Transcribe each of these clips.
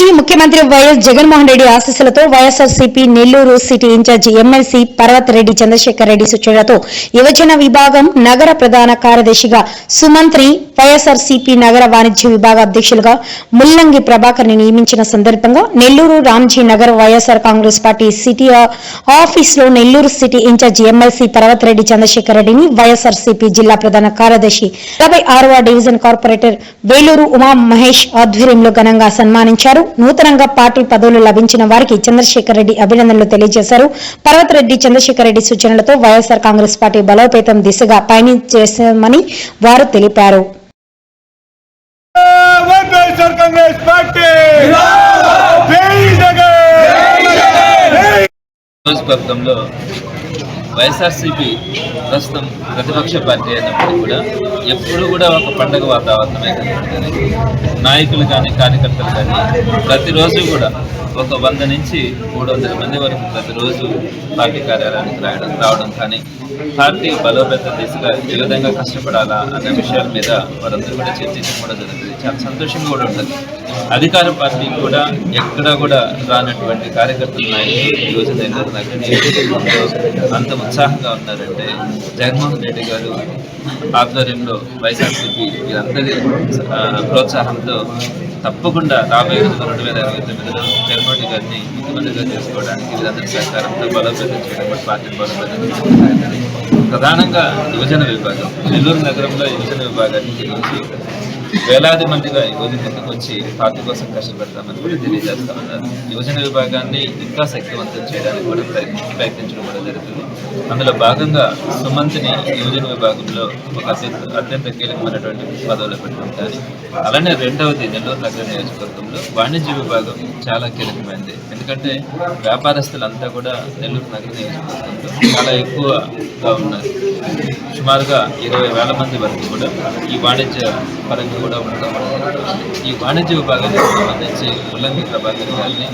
మాజీ ముఖ్యమంత్రి వైఎస్ జగన్మోహన్ రెడ్డి ఆశీస్సులతో YSRCP Nellore city incharge MLC Parvat Reddy Chandrasekhar Reddy సూచనలతో యువజన విభాగం నగర ప్రధాన కార్యదర్శిగా సుమంత్రి వైఎస్ఆర్సీపీ నగర వాణిజ్య విభాగ అధ్యక్షులుగా ముల్లంగి ప్రభాకర్ని నియమించిన సందర్భంగా Nellore Ramji Nagar YSR Congress party city ఆఫీస్లో Nellore city incharge MLC Parvat Reddy Chandrasekhar రెడ్డిని వైఎస్ఆర్సీపీ జిల్లా ప్రధాన కార్యదర్శి యాభై ఆరవ డివిజన్ కార్పొరేటర్ వేలూరు ఉమా మహేష్ ఆధ్వర్యంలో ఘనంగా సన్మానించారు. నూతనంగా పార్టీ పదవులు లభించిన వారికి చంద్రశేఖర్ రెడ్డి అభినందనలు తెలియజేశారు. పర్వత్ రెడ్డి చంద్రశేఖర్ రెడ్డి సూచనలతో వైఎస్ఆర్ కాంగ్రెస్ పార్టీ బలోపేతం దిశగా పయనించేశామని వారు తెలిపారు. వైఎస్ఆర్సీపీ ప్రస్తుతం ప్రతిపక్ష పార్టీ అయినప్పుడు కూడా ఎప్పుడు కూడా ఒక పండగ వాతావరణమే కనిపిస్తుంది నాయకులు కానీ కార్యకర్తలు కానీ ప్రతిరోజు కూడా ఒక వంద నుంచి మూడు వందల మంది వరకు ప్రతిరోజు పార్టీ కార్యాలయానికి రాయడం రావడం కానీ పార్టీ బలోపేత దిశగా ఏ విధంగా కష్టపడాలా అనే విషయాల మీద వారందరూ కూడా చర్చించడం కూడా జరుగుతుంది. చాలా సంతోషంగా కూడా ఉంటుంది. అధికార పార్టీ కూడా ఎక్కడా కూడా రానటువంటి కార్యకర్తలు నాయకులు ఈ రోజు నగర అంత ఉత్సాహంగా ఉన్నారంటే జగన్మోహన్ రెడ్డి గారు ఆధ్వర్యంలో వైఎస్ఆర్సీపీ వీరందరి ప్రోత్సాహంతో తప్పకుండా రాబోయే రోజుల్లో రెండు వేల ఇరవై తొమ్మిదిలో జగన్మోహన్ గారిని ముఖ్యమంత్రిగా చేసుకోవడానికి వీరందరి సహకారంతో బలోపేతం చేయడం పార్టీ బలోపేతం ప్రధానంగా యువజన విభాగం. నెల్లూరు నగరంలో యువజన విభాగాన్ని గురించి వేలాది మందిగా ఈ ముందుకు వచ్చి పార్టీ కోసం కష్టపడతామని కూడా తెలియజేస్తా ఉన్నారు. యువజన విభాగాన్ని ఇంకా శక్తివంతం చేయడానికి కూడా ప్రయత్నించడం కూడా జరుగుతుంది. అందులో భాగంగా సుమంత్ని యువజన విభాగంలో ఒక అత్యంత అత్యంత కీలకమైనటువంటి పదవులు పెట్టడం కానీ అలానే రెండవది నెల్లూరు నగర నియోజకవర్గంలో వాణిజ్య విభాగం చాలా కీలకమైంది ఎందుకంటే వ్యాపారస్తులంతా కూడా నెల్లూరు నగర నియోజకవర్గంలో చాలా ఎక్కువగా ఉన్నారు. సుమారుగా ఇరవై వేల మంది వరకు కూడా ఈ వాణిజ్య పరంగా కూడా ఉండడం ఈ వాణిజ్య విభాగానికి సంబంధించి ఉల్లంఘన ప్రభాకర్ గారిని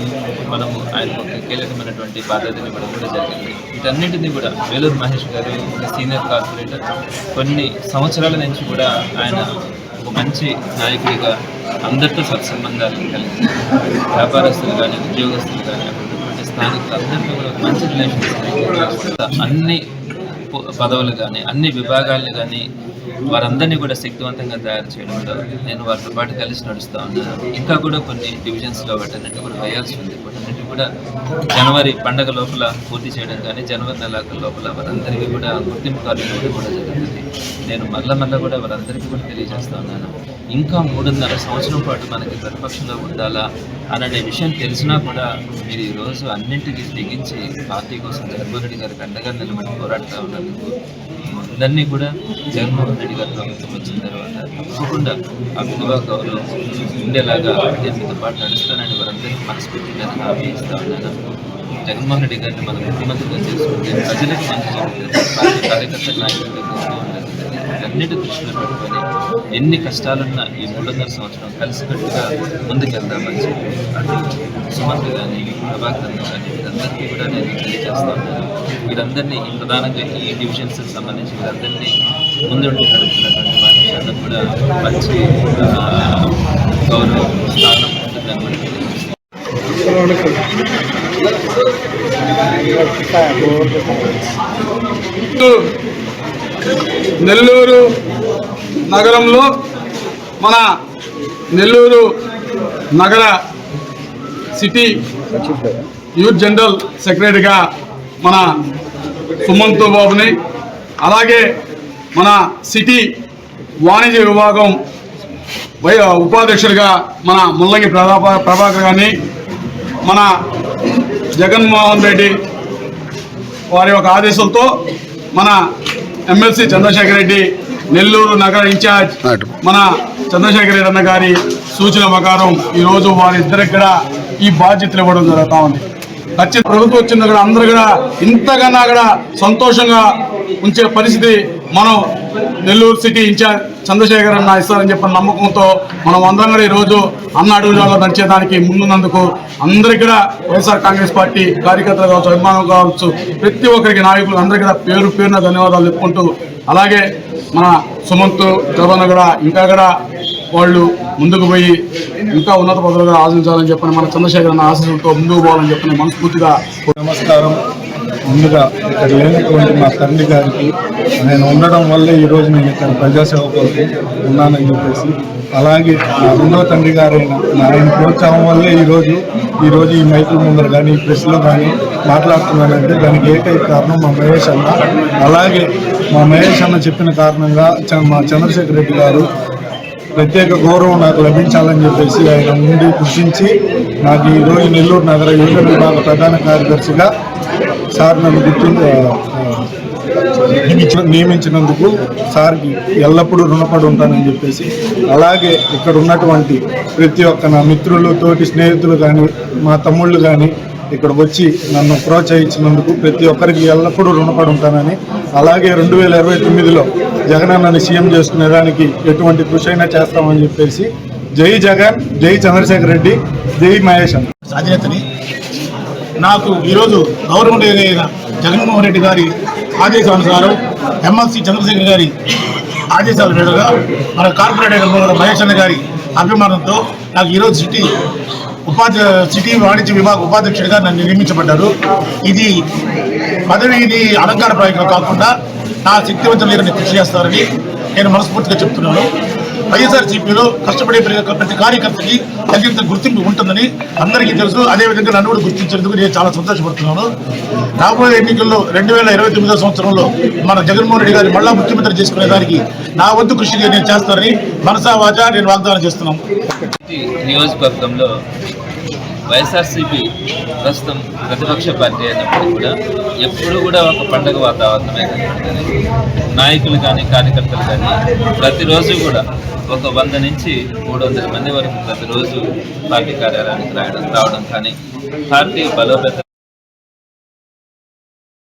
మనము ఆయనకు ఒక కీలకమైనటువంటి బాధ్యతని ఇవ్వడం కూడా జరిగింది. వీటన్నింటినీ కూడా వేలూరు మహేష్ గారు సీనియర్ కార్పొరేటర్ కొన్ని సంవత్సరాల నుంచి కూడా ఆయన ఒక మంచి నాయకుడిగా అందరితో సత్సంబంధాలు కలిగి వ్యాపారస్తులు కానీ ఉద్యోగస్తులు కానీ స్థానిక స్థానికులు అందరితో కూడా మంచి రిలేషన్ అన్ని పదవులు కానీ అన్ని విభాగాలు కానీ వారందరినీ కూడా శక్తివంతంగా తయారు చేయడంలో నేను వారితో పాటు కలిసి నడుస్తూ ఉన్నాను. ఇంకా కూడా కొన్ని డివిజన్స్లో వాటన్నిటి కూడా వేయాల్సి ఉంది. వాటన్నిటి కూడా జనవరి పండగ లోపల పూర్తి చేయడం కానీ జనవరి నెలాఖరు లోపల వారందరికీ కూడా గుర్తింపు కార్యక్రమం కూడా జరుగుతుంది. నేను మరల మరల కూడా వారందరికీ కూడా తెలియజేస్తా ఉన్నాను. ఇంకా మూడున్నర సంవత్సరం పాటు మనకి ప్రతిపక్షంలో ఉండాలా అనే విషయం తెలిసినా కూడా మీరు ఈరోజు అన్నింటికి తెగించి పార్టీ కోసం జగన్మోహన్ రెడ్డి గారికి అండగా నిలబడి పోరాడుతూ ఉన్నందుకు అందరినీ కూడా జగన్మోహన్ రెడ్డి గారి ప్రభుత్వం వచ్చిన తర్వాత తప్పకుండా ఆ విలువ గౌరవం ఉండేలాగా మీతో పాటు నడుస్తానని వారందరికీ మనస్ఫూర్తిగా నేను హామీ ఇస్తా ఉన్నాను. జగన్మోహన్ రెడ్డి గారిని మనం ముఖ్యమంత్రిగా చేసుకుంటే ప్రజలకు మంచి జరుగుతుంది. పార్టీ కార్యకర్తల నాయకులకు గౌరవం జరుగుతుంది అన్నిటి దృష్టిలో పెట్టుకొని ఎన్ని కష్టాలున్నా ఈ మూడున్నర సంవత్సరం కలిసికట్టుగా ముందుకెళ్దామని చెప్పి అటు సుమంత్ కానీ ప్రభాకర్ కానీ వీరందరికీ కూడా నేను తెలియజేస్తా ఉన్నాను వీరందరినీ ఈ ప్రధానంగా ఈ డివిజన్స్ సంబంధించి వీరందరినీ ముందుండి నడుపుతున్నటువంటి మనుషులకు కూడా మంచి ఆ, గౌరవం స్థానం ఉంటుందని కూడా తెలియజేస్తాను. నెల్లూరు నగరంలో మన నెల్లూరు నగర సిటీ యూత్ జనరల్ సెక్రటరీగా మన సుమంత్ బాబుని అలాగే మన సిటీ వాణిజ్య విభాగం వై ఉపాధ్యక్షుడిగా మన ముల్లంగి ప్రభా ప్రభాకర్ గారిని మన జగన్మోహన్ రెడ్డి వారి యొక్క ఆదేశంతో మన ఎమ్మెల్సీ చంద్రశేఖర్ రెడ్డి నెల్లూరు నగర ఇన్ఛార్జ్ మన చంద్రశేఖర్ రెడ్డి అన్న గారి సూచన ప్రకారం ఈరోజు వారిద్దరికి కూడా ఈ బాధ్యతలు ఇవ్వడం జరుగుతా ఉంది. ఖచ్చితంగా ప్రభుత్వం వచ్చింది కూడా అందరూ కూడా ఇంతకన్నా కూడా సంతోషంగా ఉంచే పరిస్థితి మనం నెల్లూరు సిటీ ఇన్ఛార్జ్ చంద్రశేఖర్ అన్న ఇస్తారని చెప్పిన నమ్మకంతో మనం అందరం కూడా ఈరోజు అన్న అడుగుజాలో నడిచేదానికి ముందున్నందుకు అందరికీ కూడా వైఎస్ఆర్ కాంగ్రెస్ పార్టీ కార్యకర్తలు కావచ్చు అభిమానులు కావచ్చు ప్రతి ఒక్కరికి నాయకులు అందరికీ కూడా పేరు పేరున ధన్యవాదాలు చెప్పుకుంటూ అలాగే మన సుమంత్ జగన్ కూడా ఇంకా కూడా వాళ్ళు ముందుకు పోయి ఇంకా ఉన్నత పదవులుగా ఆశించాలని చెప్పని మన చంద్రశేఖర్ అన్న ఆశీస్సులతో ముందుకు పోవాలని చెప్పని మనస్ఫూర్తిగా నమస్కారం. ముందుగా ఇక్కడ లేనటువంటి మా తండ్రి గారికి నేను ఉండడం వల్లే ఈరోజు నేను ఇక్కడ ప్రజాసేవ కొరకు ఉన్నానని చెప్పేసి అలాగే నా రెండో తండ్రి గారైన నా ఆయన ప్రోత్సాహం వల్లే ఈరోజు ఈరోజు ఈ మైకుల ముందర కానీ ఈ ప్రెస్లో కానీ మాట్లాడుతున్నానంటే దానికి ఏకైక కారణం మా మహేష్ అన్న. అలాగే మా మహేష్ అన్న చెప్పిన కారణంగా చ- మా చంద్రశేఖర్ రెడ్డి గారు ప్రత్యేక గౌరవం నాకు లభించాలని చెప్పేసి ఆయన ముందు కృషించి నాకు ఈ నెల్లూరు నగర యువత విభాగ ప్రధాన కార్యదర్శిగా సార్ నన్ను గుర్తు నియమించినందుకు సార్కి ఎల్లప్పుడూ రుణపడి ఉంటానని చెప్పేసి అలాగే ఇక్కడ ఉన్నటువంటి ప్రతి ఒక్క నా మిత్రులు తోటి స్నేహితులు కానీ మా తమ్ముళ్ళు కానీ ఇక్కడ వచ్చి నన్ను ప్రోత్సహించినందుకు ప్రతి ఒక్కరికి ఎల్లప్పుడూ రుణపడి ఉంటానని అలాగే రెండు వేల ఇరవై తొమ్మిదిలో జగనన్నని సీఎం చేసుకునే దానికి ఎటువంటి కృషి అయినా చేస్తామని చెప్పేసి జై జగన్ జై చంద్రశేఖర్ రెడ్డి జై మహేష్ అన్న. అధినేతని నాకు ఈరోజు గవర్నమెంట్ అయిన జగన్మోహన్ రెడ్డి గారి ఆదేశానుసారం ఎమ్మెల్సీ చంద్రశేఖర్ గారి ఆదేశాల మేరగా మన కార్పొరేటర్ మహేష్ అన్న గారి అభిమానంతో నాకు ఈరోజు సిటీ ఉపాధ్య సిటీ వాణిజ్య విభాగ ఉపాధ్యక్షుడిగా నన్ను నియమించబడ్డారు. ఇది పదవిని అలంకార కాకుండా నా శక్తివంతులు కృషి చేస్తారని నేను మనస్ఫూర్తిగా చెప్తున్నాను. వైఎస్ఆర్సీపీలో కష్టపడే ప్రతి- ప్రతి కార్యకర్తకి తగినంత గుర్తింపు ఉంటుందని అందరికీ తెలుసు. అదేవిధంగా నన్ను కూడా గుర్తించినందుకు నేను చాలా సంతోషపడుతున్నాను. రాబోయే ఎన్నికల్లో రెండు వేల ఇరవై తొమ్మిదో సంవత్సరంలో మన జగన్మోహన్ రెడ్డి గారిని మళ్ళా ముఖ్యమంత్రి చేసుకునే దానికి నా వంతు కృషి నేను చేస్తానని మనసా వాచా నేను వాగ్దానం చేస్తున్నాను. నియోజకవర్గంలో వైఎస్ఆర్సీపీ ప్రస్తుతం ప్రతిపక్ష పార్టీ అయినప్పటికీ కూడా ఎప్పుడు కూడా ఒక పండగ వాతావరణమే నాయకులు కానీ కార్యకర్తలు కానీ ప్రతిరోజు కూడా ఒక వంద నుంచి మూడు వందల మంది వరకు ప్రతిరోజు పార్టీ కార్యాలయానికి రావడం రావడం కానీ పార్టీ బలోపేతం